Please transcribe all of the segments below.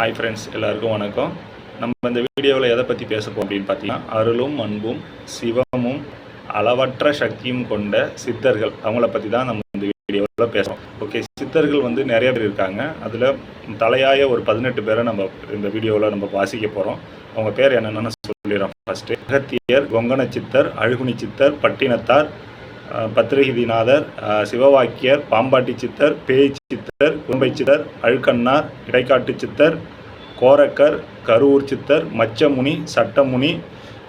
Hi friends எல்லாருக்கும் வணக்கம். நம்ம இந்த வீடியோவில் எதை பற்றி பேசப்போம் அப்படின்னு பார்த்தீங்கன்னா அருளும் அன்பும் சிவமும் அளவற்ற சக்தியும் கொண்ட சித்தர்கள். அவங்கள பற்றி தான் நம்ம இந்த வீடியோவில் பேசுகிறோம் ஓகே சித்தர்கள் வந்து நிறைய பேர் இருக்காங்க. அதில் தலையாய ஒரு பதினெட்டு பேரை நம்ம இந்த வீடியோவில் நம்ம வாசிக்க போகிறோம் அவங்க பேர் என்னென்னு சொல்லிடுறோம் ஃபஸ்ட்டு அகத்தியர் கொங்கண சித்தர் அழுகுனி சித்தர் பட்டினத்தார் அஹ், சிவவாக்கியர் பாம்பாட்டி சித்தர் பேய் சித்தர் கும்பை சித்தர் அழுக்கண்ணார் இடைக்காட்டு சித்தர் கோரக்கர் கரூர் சித்தர் மச்சமுனி சட்டமுனி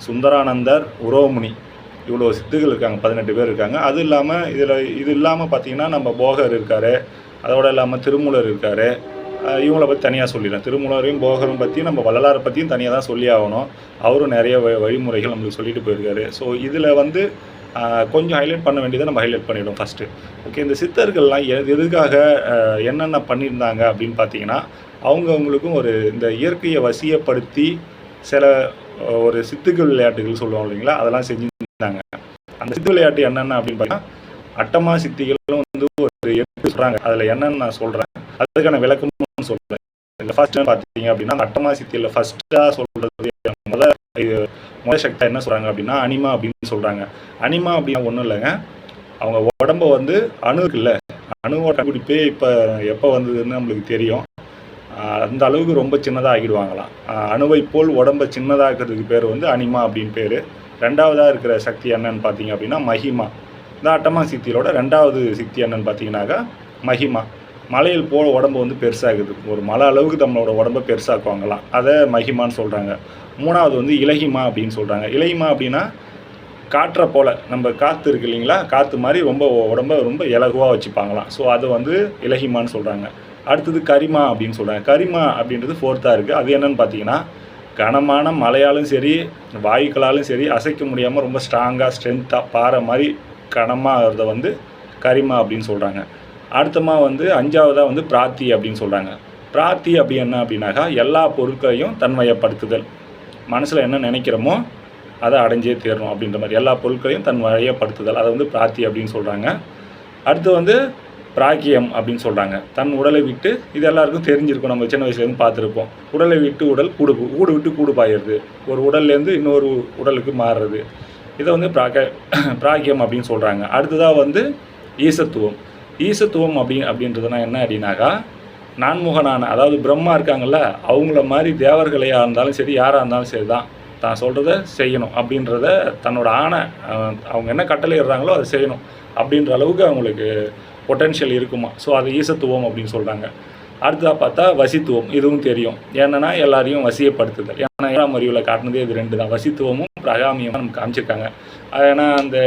சுந்தரானந்தர் உரோமுனி. இவ்வளோ சித்துகள் இருக்காங்க பதினெட்டு பேர் இருக்காங்க. அது இல்லாமல் இதில் இது இல்லாமல் பார்த்தீங்கன்னா நம்ம போகர் இருக்கார். அதோடு இல்லாமல் திருமூலர் இருக்கார். இவங்கள பற்றி தனியாக சொல்லிடலாம் திருமூலரையும் போகரும் பற்றி நம்ம வள்ளலாரை பற்றியும் தனியாக தான் சொல்லி ஆகணும். அவரும் நிறைய வ- வழிமுறைகள் நம்மளுக்கு சொல்லிட்டு போயிருக்காரு. ஸோ இதில் வந்து கொஞ்சம் ஹைலைட் பண்ண வேண்டியதை நம்ம ஹைலைட் பண்ணிவிடும் ஃபஸ்ட்டு ஓகே இந்த சித்தர்கள்லாம் எதுக்காக என்னென்ன பண்ணியிருந்தாங்க அப்படின்னு பார்த்தீங்கன்னா அவங்கவுங்களுக்கும் ஒரு இந்த இயற்கையை வசியப்படுத்தி சில ஒரு சித்துக்கள் விளையாட்டுகள் சொல்லுவாங்க இல்லைங்களா? அதெல்லாம் செஞ்சுருந்தாங்க. அந்த சித்து விளையாட்டு என்னென்ன அப்படின்னு பார்த்தீங்கன்னா அட்டமா சித்திகளும் வந்து ஒரு எட்டு சொல்கிறாங்க அதில் என்னென்னு நான் சொல்கிறேன் அதுக்கான விளக்கமும் சொல்கிறேன் இந்த ஃபர்ஸ்ட் பார்த்தீங்க அப்படின்னா அட்டமா சித்தியில் ஃபர்ஸ்ட்டாக சொல்கிறது முதல் இது முதல் சக்தி என்ன சொல்கிறாங்க அப்படின்னா அனிமா அப்படின்னு சொல்கிறாங்க அனிமா அப்படின்னா ஒன்றும் இல்லைங்க. அவங்க உடம்ப வந்து அணு இருக்குல்ல அணுவோட குடிப்பே இப்போ எப்போ வந்ததுன்னு நம்மளுக்கு தெரியும். அந்த அளவுக்கு ரொம்ப சின்னதாக ஆகிடுவாங்களாம் அணுவை போல் உடம்ப சின்னதாகிறதுக்கு பேர் வந்து அனிமா அப்படின்னு பேர். ரெண்டாவதாக இருக்கிற சக்தி என்னன்னு பார்த்தீங்க அப்படின்னா மஹிமா இந்த அட்டமா சித்தியோட ரெண்டாவது சக்தி என்னன்னு பார்த்தீங்கன்னாக்கா மஹிமா மலையில் போல உடம்பு வந்து பெருசாகுது. ஒரு மலை அளவுக்கு நம்மளோட உடம்ப பெருசாக்குவாங்களாம் அதை மகிமான்னு சொல்கிறாங்க மூணாவது வந்து இலகிமா அப்படின்னு சொல்கிறாங்க இலகிமா அப்படின்னா காற்றை போல். நம்ம காற்று இருக்கு இல்லைங்களா? காற்று மாதிரி ரொம்ப உடம்ப ரொம்ப இலகுவாக வச்சுப்பாங்களாம். ஸோ அது வந்து இலகிமான்னு சொல்கிறாங்க அடுத்தது கரிமா அப்படின்னு சொல்கிறாங்க கரிமா அப்படின்றது ஃபோர்த்தாக இருக்குது அது என்னென்னு பார்த்தீங்கன்னா கனமான மலையாலும் சரி வாயுக்களாலும் சரி அசைக்க முடியாமல் ரொம்ப ஸ்ட்ராங்காக ஸ்ட்ரென்த்தாக பாறை மாதிரி கனமாக வந்து கரிமா அப்படின்னு சொல்கிறாங்க அடுத்தமா வந்து அஞ்சாவதாக வந்து பிராத்தி அப்படின்னு சொல்கிறாங்க பிராத்தி அப்படி என்ன அப்படின்னாக்கா எல்லா பொருட்களையும் தன்மையப்படுத்துதல் மனசில் என்ன நினைக்கிறோமோ அதை அடைஞ்சே தீரணும் அப்படின்ற மாதிரி எல்லா பொருட்களையும் தன் வழியப்படுத்துதல் அதை வந்து பிராத்தி அப்படின்னு சொல்கிறாங்க அடுத்து வந்து பிராக்கியம் அப்படின்னு சொல்கிறாங்க தன் உடலை விட்டு இது எல்லாருக்கும் தெரிஞ்சிருக்கும். நம்ம சின்ன வயசுலேருந்து பார்த்துருப்போம். உடலை விட்டு உடல் கூடு கூடு விட்டு கூடு பாயிடுது ஒரு உடல்லேருந்து இன்னொரு உடலுக்கு மாறுறது. இதை வந்து பிராக்க பிராக்கியம் அப்படின்னு சொல்கிறாங்க அடுத்ததாக வந்து ஈசத்துவம். ஈசத்துவம் அப்படி அப்படின்றதுனா என்ன அப்படின்னாக்கா நான்முகனான அதாவது பிரம்மா இருக்காங்கல்ல அவங்கள மாதிரி தேவர்களையாக இருந்தாலும் சரி யாராக இருந்தாலும் சரி தான் தான் சொல்கிறத செய்யணும். அப்படின்றத தன்னோட ஆணை அவங்க என்ன கட்டளை இடுறாங்களோ அதை செய்யணும். அப்படின்ற அளவுக்கு அவங்களுக்கு பொட்டென்ஷியல் இருக்குமா. ஸோ அது ஈசத்துவம் அப்படின்னு சொல்கிறாங்க அடுத்ததாக பார்த்தா வசித்துவம். இதுவும் தெரியும். என்னன்னா எல்லாரையும் வசியப்படுத்துதல். ஏன்னா ஏழாம் அறிவில் காட்டினதே இது ரெண்டு தான். வசித்துவமும் பிரகாமியமும் நமக்கு காமிச்சிருக்காங்க. அது ஏன்னா அந்த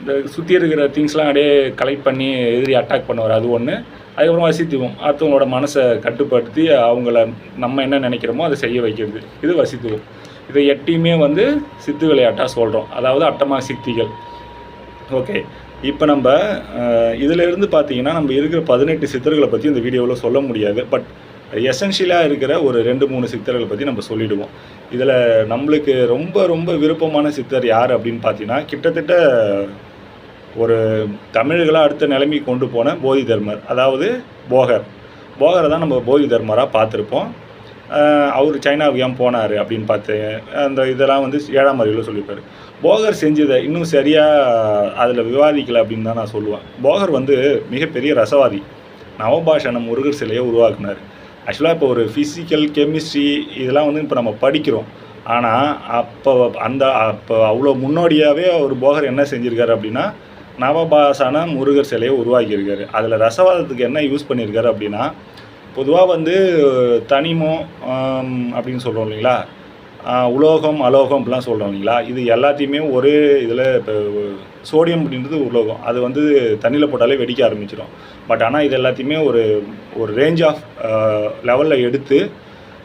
இந்த சுற்றி இருக்கிற திங்ஸ்லாம் அப்படியே கலெக்ட் பண்ணி எதிரி அட்டாக் பண்ணுவார் அது ஒன்று அதுக்கப்புறம் வசித்துவம். அடுத்தவங்களோட மனசை கட்டுப்படுத்தி அவங்கள நம்ம என்ன நினைக்கிறோமோ அதை செய்ய வைக்கிறது. இது வசித்துவம். இதை எட்டையுமே வந்து சித்து விளையாட்டாக சொல்கிறோம் அதாவது அட்டமா சித்திகள். ஓகே இப்போ நம்ம இதிலிருந்து பார்த்தீங்கன்னா நம்ம இருக்கிற பதினெட்டு சித்தர்களை பற்றி இந்த வீடியோவில் சொல்ல முடியாது. பட் எசென்ஷியலாக இருக்கிற ஒரு ரெண்டு மூணு சித்தர்களை பற்றி நம்ம சொல்லிவிடுவோம் இதில் நம்மளுக்கு ரொம்ப ரொம்ப விருப்பமான சித்தர் யார் அப்படின்னு பார்த்தீங்கன்னா கிட்டத்தட்ட ஒரு தமிழர்களை அடுத்த நிலைமைக்கு கொண்டு போன போதி தர்மர் அதாவது போகர். போகரை தான் நம்ம போதி தர்மராக பார்த்துருப்போம். அவர் சைனாவுக்கு ஏன் போனார் அப்படின்னு பார்த்து அந்த இதெல்லாம் வந்து ஏழாம் அறிவில் சொல்லியிருப்பார். போகர் செஞ்சதை இன்னும் சரியாக அதில் விவாதிக்கலை அப்படின்னு தான் நான் சொல்லுவேன். போகர் வந்து மிகப்பெரிய ரசவாதி. நவபாஷணம் முருகர் சிலையை உருவாக்குனார். ஆக்சுவலாக இப்போ ஒரு ஃபிசிக்கல் கெமிஸ்ட்ரி இதெல்லாம் வந்து இப்போ நம்ம படிக்கிறோம். ஆனால் அப்போ அந்த அப்போ அவ்வளோ முன்னோடியாகவே அவர் போகர் என்ன செஞ்சுருக்காரு அப்படின்னா நவபாசன முருகர் சிலையை உருவாக்கியிருக்காரு. அதில் ரசவாதத்துக்கு என்ன யூஸ் பண்ணியிருக்காரு அப்படின்னா பொதுவாக வந்து தனிமம் அப்படின்னு சொல்கிறோம் இல்லைங்களா? உலோகம் அலோகம் அப்படிலாம் சொல்கிறோம் இல்லைங்களா? இது எல்லாத்தையுமே ஒரே இதில் இப்போ சோடியம் அப்படின்றது உலோகம். அது வந்து தண்ணியில் போட்டாலே வெடிக்க ஆரம்பிச்சிடும் பட் ஆனால் இது எல்லாத்தையுமே ஒரு ஒரு ரேஞ்ச் ஆஃப் லெவலில் எடுத்து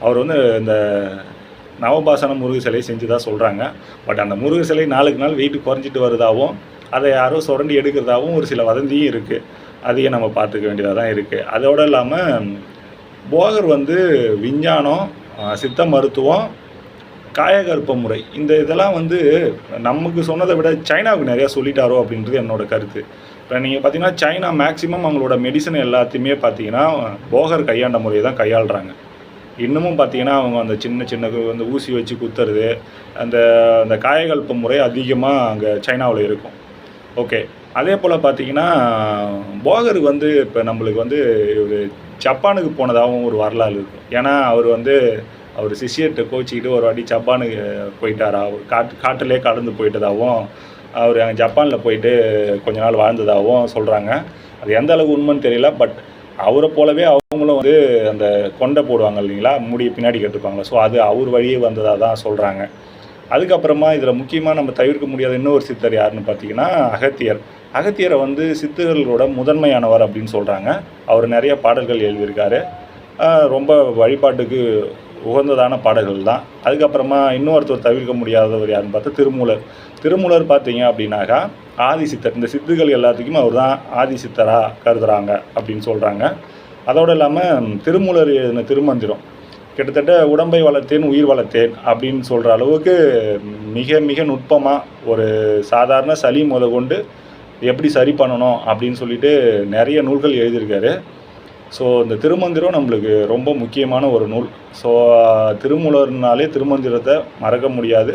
அவர் வந்து இந்த நவபாசன முருகர் சிலையை செஞ்சு தான் சொல்கிறாங்க பட் அந்த முருகர் சிலை நாளுக்கு நாள் வெயிட் குறைஞ்சிட்டு வருதாகவும் அதை யாரோ சுரண்டி எடுக்கிறதாகவும் ஒரு சில வதந்தியும் இருக்குது அதையும் நம்ம பார்த்துக்க வேண்டியதாக தான் இருக்குது அதோடு இல்லாமல் போகர் வந்து விஞ்ஞானம் சித்த மருத்துவம் காயகற்ப முறை. இந்த இதெல்லாம் வந்து நமக்கு சொன்னதை விட சைனாவுக்கு நிறையா சொல்லிட்டாரோ அப்படின்றது என்னோட கருத்து. இப்போ நீங்கள் பார்த்தீங்கன்னா சைனா மேக்ஸிமம் அவங்களோட மெடிசன் எல்லாத்தையுமே பார்த்தீங்கன்னா போகர் கையாண்ட முறையை தான் கையாளுறாங்க. இன்னமும் பார்த்தீங்கன்னா அவங்க அந்த சின்ன சின்ன வந்து அந்த ஊசி வச்சு குத்துறது அந்த அந்த காயகல்ப முறை அதிகமாக அங்கே சைனாவில் இருக்கும். ஓகே அதே போல் பார்த்தீங்கன்னா போகர் வந்து இப்போ நம்மளுக்கு வந்து ஒரு ஜப்பானுக்கு போனதாகவும் ஒரு வரலாறு இருக்கும் ஏன்னா அவர் வந்து அவர் சிஷியர்கிட்ட கோச்சிக்கிட்டு ஒரு வாட்டி ஜப்பானுக்கு போயிட்டாரா? அவர் காட்டு காட்டிலே கடந்து போயிட்டதாகவும் அவர் அங்கே ஜப்பானில் போயிட்டு கொஞ்ச நாள் வாழ்ந்ததாகவும் சொல்கிறாங்க அது எந்த அளவுக்கு உண்மைன்னு தெரியல பட் அவரை போலவே அவங்களும் வந்து அந்த கொண்டை போடுவாங்க இல்லைங்களா? முடிய பின்னாடி கட்டுப்பாங்க ஸோ அது அவர் வழியே வந்ததாக தான் சொல்கிறாங்க அதுக்கப்புறமா இதில் முக்கியமாக நம்ம தவிர்க்க முடியாத இன்னொரு சித்தர் யாருன்னு பார்த்தீங்கன்னா அகத்தியர். அகத்தியரை வந்து சித்தர்களோட முதன்மையானவர் அப்படின்னு சொல்கிறாங்க அவர் நிறைய பாடல்கள் எழுதியிருக்காரு. ரொம்ப வழிபாட்டுக்கு உகந்ததான பாடல்கள் தான். அதுக்கப்புறமா இன்னொருத்தர் தவிர்க்க முடியாதவர் யாருன்னு பார்த்தா திருமூலர். திருமூலர் பார்த்தீங்க அப்படின்னாக்கா ஆதி சித்தர். இந்த சித்துகள் எல்லாத்துக்குமே அவர் தான் ஆதி சித்தராக கருதுகிறாங்க அப்படின்னு சொல்கிறாங்க அதோடு இல்லாமல் திருமூலர் எழுதின திருமந்திரம். கிட்டத்தட்ட உடம்பை வளர்த்தேன் உயிர் வளர்த்தேன் அப்படின்னு சொல்கிற அளவுக்கு மிக மிக நுட்பமாக ஒரு சாதாரண சளி முத கொண்டு எப்படி சரி பண்ணணும் அப்படின்னு சொல்லிட்டு நிறைய நூல்கள் எழுதியிருக்காரு. ஸோ இந்த திருமந்திரம் நம்மளுக்கு ரொம்ப முக்கியமான ஒரு நூல். ஸோ திருமூலர்னாலே திருமந்திரத்தை மறக்க முடியாது.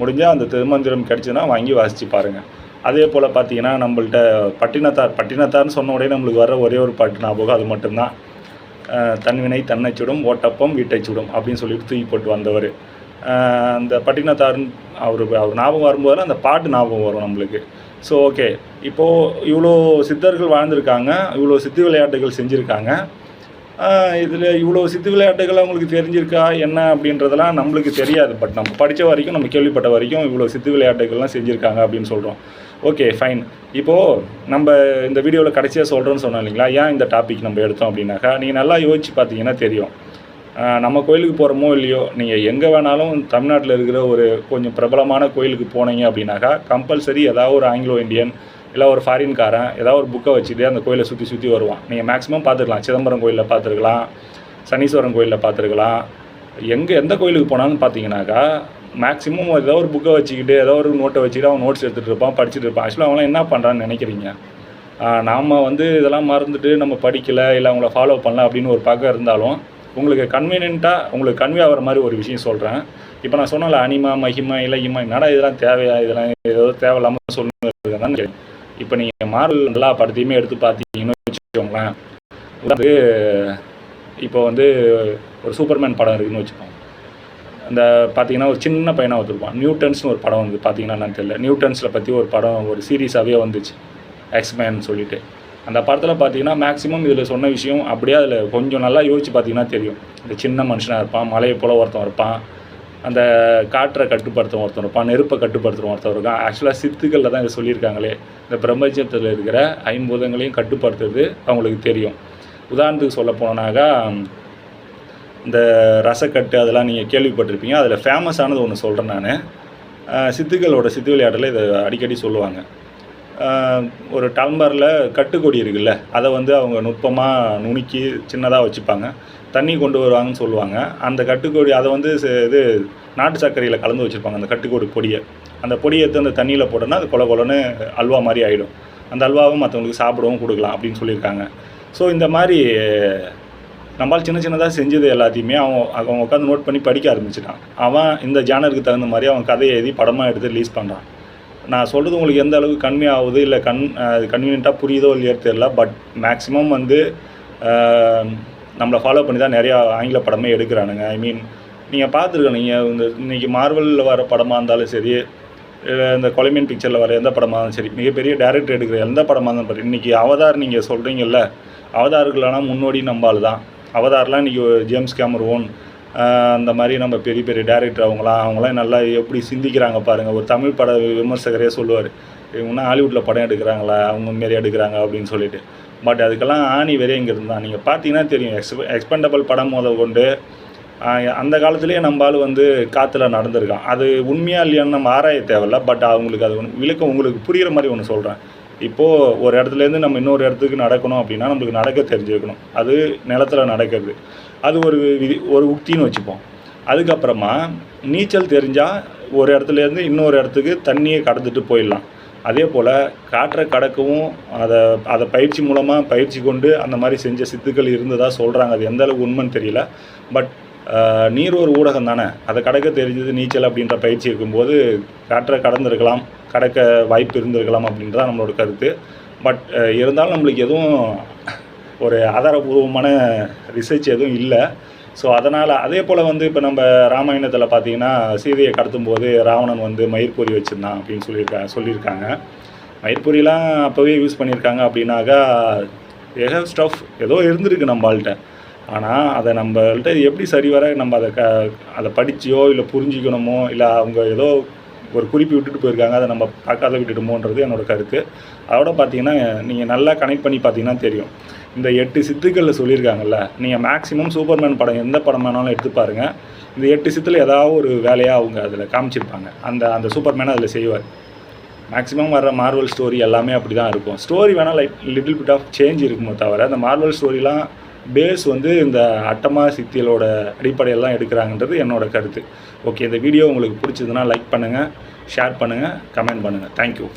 முடிஞ்சால் அந்த திருமந்திரம் கிடச்சுன்னா வாங்கி வாசித்து பாருங்கள் அதே போல் பார்த்தீங்கன்னா நம்மள்ட்ட பட்டினத்தார் பட்டினத்தார்னு சொன்ன உடனே நம்மளுக்கு வர ஒரே ஒரு பாட்டு ஞாபகம் அது மட்டும்தான். தன்வினை தன்னை சுடும் ஓட்டப்பம் வீட்டை சுடும் அப்படின்னு சொல்லிட்டு தூக்கி போட்டு வந்தவர். அந்த பட்டினத்தார் அவர் அவர் ஞாபகம் வரும்போதெல்லாம் அந்த பாட்டு ஞாபகம் வரும் நம்மளுக்கு. ஸோ ஓகே இப்போது இவ்வளோ சித்தர்கள் வாழ்ந்திருக்காங்க இவ்வளோ சித்து விளையாட்டுகள் செஞ்சுருக்காங்க. இதில் இவ்வளோ சித்து விளையாட்டுகள் அவங்களுக்கு தெரிஞ்சிருக்கா என்ன அப்படின்றதெல்லாம் நம்மளுக்கு தெரியாது. பட் நம்ம படித்த வரைக்கும் நம்ம கேள்விப்பட்ட வரைக்கும் இவ்வளோ சித்து விளையாட்டுகள்லாம் செஞ்சுருக்காங்க அப்படின்னு சொல்கிறோம் ஓகே ஃபைன் இப்போது நம்ம இந்த வீடியோவில் கடைசியாக சொல்கிறோன்னு சொன்னோம் இல்லைங்களா? ஏன் இந்த டாபிக் நம்ம எடுத்தோம் அப்படின்னாக்கா நீங்கள் நல்லா யோசிச்சு பார்த்தீங்கன்னா தெரியும். நம்ம கோயிலுக்கு போகிறோமோ இல்லையோ நீங்கள் எங்கே வேணாலும் தமிழ்நாட்டில் இருக்கிற ஒரு கொஞ்சம் பிரபலமான கோயிலுக்கு போனீங்க அப்படின்னாக்கா கம்பல்சரி ஏதாவது ஒரு ஆங்கிலோ இந்தியன் இல்லை ஒரு ஃபாரின்காரன் ஏதாவது ஒரு புக்கை வச்சுட்டு அந்த கோயிலை சுற்றி சுற்றி வருவான். நீங்கள் மேக்ஸிமம் பார்த்துருக்கலாம். சிதம்பரம் கோயிலில் பார்த்துருக்கலாம் சனீஸ்வரன் கோயிலில் பார்த்துருக்கலாம். எங்கே எந்த கோயிலுக்கு போனாலும் பார்த்தீங்கன்னாக்கா மேக்ஸிமம் ஏதோ ஒரு புக்கை வச்சுக்கிட்டு ஏதோ ஒரு நோட்டை வச்சுக்கிட்டு அவன் நோட்ஸ் எடுத்துகிட்டு இருப்பான் படிச்சுட்டு இருப்பான். ஆக்சுவலாக அவங்களாம் என்ன பண்ணுறான்னு நினைக்கிறீங்க? நாம் வந்து இதெல்லாம் மறந்துட்டு நம்ம படிக்கலை இல்லை அவங்கள ஃபாலோ பண்ணல அப்படின்னு ஒரு பக்கம் இருந்தாலும் உங்களுக்கு கன்வீனியண்ட்டாக உங்களுக்கு கன்வே ஆகிற மாதிரி ஒரு விஷயம் சொல்கிறேன் இப்போ நான் சொன்னல அனிமா மகிமா இலகிமா என்னடா இதெல்லாம் தேவையா? இதெல்லாம் ஏதோ தேவையில்லாமல் சொல்லுங்க இப்போ நீங்கள் மார்வல் எல்லா படத்தையுமே எடுத்து பார்த்தீங்கன்னு வச்சுக்கோங்களேன். வந்து இப்போ வந்து ஒரு சூப்பர்மேன் படம் இருக்குதுன்னு வச்சுக்கோங்க. அந்த பார்த்தீங்கன்னா ஒரு சின்ன பையனாக வந்துருப்பான் நியூட்டன்ஸ்னு ஒரு படம் வந்து பார்த்தீங்கன்னா என்னன்னு தெரியல. நியூட்டன்ஸில் பற்றி ஒரு படம் ஒரு சீரீஸாகவே வந்துச்சு. எக்ஸ்மேன் சொல்லிட்டு. அந்த படத்தில் பார்த்தீங்கன்னா மேக்ஸிமம் இதில் சொன்ன விஷயம் அப்படியே அதில் கொஞ்சம் நல்லா யோசிச்சு பார்த்தீங்கன்னா தெரியும். இந்த சின்ன மனுஷனாக இருப்பான் மலையை போல் ஒருத்தன் இருப்பான். அந்த காற்றை கட்டுப்படுத்தும் ஒருத்தன் இருப்பான் நெருப்பை கட்டுப்படுத்தும் ஒருத்தன் இருக்கான். ஆக்சுவலாக சித்துக்களில் தான் இதை சொல்லியிருக்காங்களே. இந்த பிரபஞ்சத்தில் இருக்கிற ஐம்பூதங்களையும் கட்டுப்படுத்துறது அவங்களுக்கு தெரியும். உதாரணத்துக்கு சொல்ல போனோன்னாக்கா இந்த ரசக்கட்டு அதெல்லாம் நீங்கள் கேள்விப்பட்டிருப்பீங்க. அதில் ஃபேமஸானது ஒன்று சொல்கிறேன் நான். சித்துக்களோட சித்து விளையாட்டில் இதை அடிக்கடி சொல்லுவாங்க. ஒரு டம்பரில் கட்டுக்கொடி இருக்குல்ல அதை வந்து அவங்க நுட்பமாக நுணுக்கி சின்னதாக வச்சுப்பாங்க. தண்ணி கொண்டு வருவாங்கன்னு சொல்லுவாங்க. அந்த கட்டுக்கொடி அதை வந்து இது நாட்டு சர்க்கரையில் கலந்து வச்சுருப்பாங்க அந்த கட்டுக்கொடி பொடியை. அந்த பொடியை எடுத்து அந்த தண்ணியில் போட்டோன்னா அது கொல கொலன்னு அல்வா மாதிரி ஆகிடும் அந்த அல்வாவும் மற்றவங்களுக்கு சாப்பிடவும் கொடுக்கலாம் அப்படின்னு சொல்லியிருக்காங்க. ஸோ இந்த மாதிரி நம்மளால் சின்ன சின்னதாக செஞ்சது எல்லாத்தையுமே அவன் அவன் உட்காந்து நோட் பண்ணி படிக்க ஆரம்பிச்சிட்டான். அவன் இந்த ஜானருக்கு தகுந்த மாதிரி அவன் கதையை எழுதி படமாக எடுத்து ரிலீஸ் பண்ணுறான் நான் சொல்கிறது உங்களுக்கு எந்த அளவுக்கு கன்வே ஆகுது இல்லை கன் கன்வீனியண்ட்டாக புரியுதோ இல்லையோ தெரியல பட் மேக்ஸிமம் வந்து நம்மளை ஃபாலோ பண்ணி தான் நிறையா ஆங்கில படமே எடுக்கிறானுங்க. ஐ மீன் நீங்கள் பார்த்துருக்கணும் நீங்கள் இந்த இன்றைக்கி மார்வலில் வர படமாக இருந்தாலும் சரி இல்லை இந்த கொலைமீன் பிக்சரில் வர எந்த படமாக இருந்தாலும் சரி மிகப்பெரிய டேரக்டர் எடுக்கிற எந்த படமாக இருந்தாலும் இன்றைக்கி அவதார் நீங்கள் சொல்கிறீங்கல்ல அவதாருக்குள்ளனா முன்னோடி நம்பால் தான் அவதார்லாம் இன்றைக்கி ஜேம்ஸ் கேமரோன் அந்த மாதிரி நம்ம பெரிய பெரிய டேரக்டர் அவங்களாம் அவங்களாம் நல்லா எப்படி சிந்திக்கிறாங்க பாருங்கள் ஒரு தமிழ் பட விமர்சகரே சொல்லுவார். இவங்கன்னா ஹாலிவுட்டில் படம் எடுக்கிறாங்களா? அவங்க மாரி எடுக்கிறாங்க அப்படின்னு சொல்லிட்டு. பட் அதுக்கெல்லாம் ஆணி வேறே இங்கே இருந்தால் நீங்கள் பார்த்தீங்கன்னா தெரியும் எக்ஸ் எக்ஸ்பெண்டபிள் படம் முத கொண்டு அந்த காலத்துலேயே நம்ம ஆள் வந்து காற்றுல நடந்திருக்கான். அது உண்மையாக இல்லையான்னு நம்ம ஆராய தேவையில்ல. பட் அவங்களுக்கு அது ஒன்று விளக்கம் உங்களுக்கு புரிகிற மாதிரி ஒன்று சொல்கிறேன் இப்போது ஒரு இடத்துலேருந்து நம்ம இன்னொரு இடத்துக்கு நடக்கணும் அப்படின்னா நம்மளுக்கு நடக்க தெரிஞ்சிருக்கணும். அது நிலத்தில் நடக்கிறது. அது ஒரு விதி ஒரு உக்தின்னு வச்சுப்போம். அதுக்கப்புறமா நீச்சல் தெரிஞ்சால் ஒரு இடத்துலேருந்து இன்னொரு இடத்துக்கு தண்ணியை கடந்துட்டு போயிடலாம். அதே போல் காற்றை கடக்கவும் அதை அதை பயிற்சி மூலமாக பயிற்சி கொண்டு அந்த மாதிரி செஞ்ச சித்துக்கள் இருந்ததாக சொல்கிறாங்க அது எந்த அளவுக்கு உண்மைன்னு தெரியல. பட் நீர் ஒரு ஊடகம் தானே? அதை கடக்க தெரிஞ்சது நீச்சல் அப்படின்ற பயிற்சி இருக்கும்போது காற்றை கடந்திருக்கலாம் கடக்க வாய்ப்பு இருந்திருக்கலாம் அப்படின்றது தான் நம்மளோட கருத்து. பட் இருந்தாலும் நம்மளுக்கு எதுவும் ஒரு ஆதாரபூர்வமான ரிசர்ச் எதுவும் இல்லை. ஸோ அதனால் அதே போல் வந்து இப்போ நம்ம ராமாயணத்தில் பார்த்தீங்கன்னா சீதையை கடத்தும் போது ராவணன் வந்து மயிர்பொறி வச்சுருந்தான் அப்படின்னு சொல்லியிருக்காங்க சொல்லியிருக்காங்க. மயிர்பொறிலாம் அப்போவே யூஸ் பண்ணியிருக்காங்க அப்படின்னாக்கா ஏக ஸ்டஃப் ஏதோ இருந்திருக்கு நம்மள்கிட்ட ஆனால் அதை நம்மள்ட்ட எப்படி சரிவர நம்ம அதை க அதை படிச்சியோ இல்லை புரிஞ்சிக்கணுமோ இல்லை அவங்க ஏதோ ஒரு குறிப்பு விட்டுட்டு போயிருக்காங்க அதை நம்ம பார்க்காத விட்டுட்டோமோன்றது என்னோட கருத்து. அதோட பார்த்தீங்கன்னா நீங்கள் நல்லா கனெக்ட் பண்ணி பார்த்தீங்கன்னா தெரியும். இந்த எட்டு சித்துக்களில் சொல்லியிருக்காங்கல்ல நீங்கள் மேக்ஸிமம் சூப்பர்மேன் படம் எந்த படம் வேணாலும் எடுத்து பாருங்கள் இந்த எட்டு சித்தில் ஏதாவது ஒரு வேலையாக அவங்க அதில் காமிச்சிருப்பாங்க. அந்த அந்த சூப்பர்மேனை அதில் செய்வார். மேக்ஸிமம் வர மார்வல் ஸ்டோரி எல்லாமே அப்படி தான் இருக்கும். ஸ்டோரி வேணால் like little bit of change இருக்குமோ தவிர அந்த மார்வல் ஸ்டோரிலாம் பேஸ் வந்து இந்த அட்டமா சித்தியலோட அடிப்படையெல்லாம் எடுக்கிறாங்கன்றது என்னோட கருத்து. ஓகே இந்த வீடியோ உங்களுக்கு பிடிச்சதுன்னா லைக் பண்ணுங்கள் ஷேர் பண்ணுங்கள் கமெண்ட் பண்ணுங்கள் தேங்க்யூ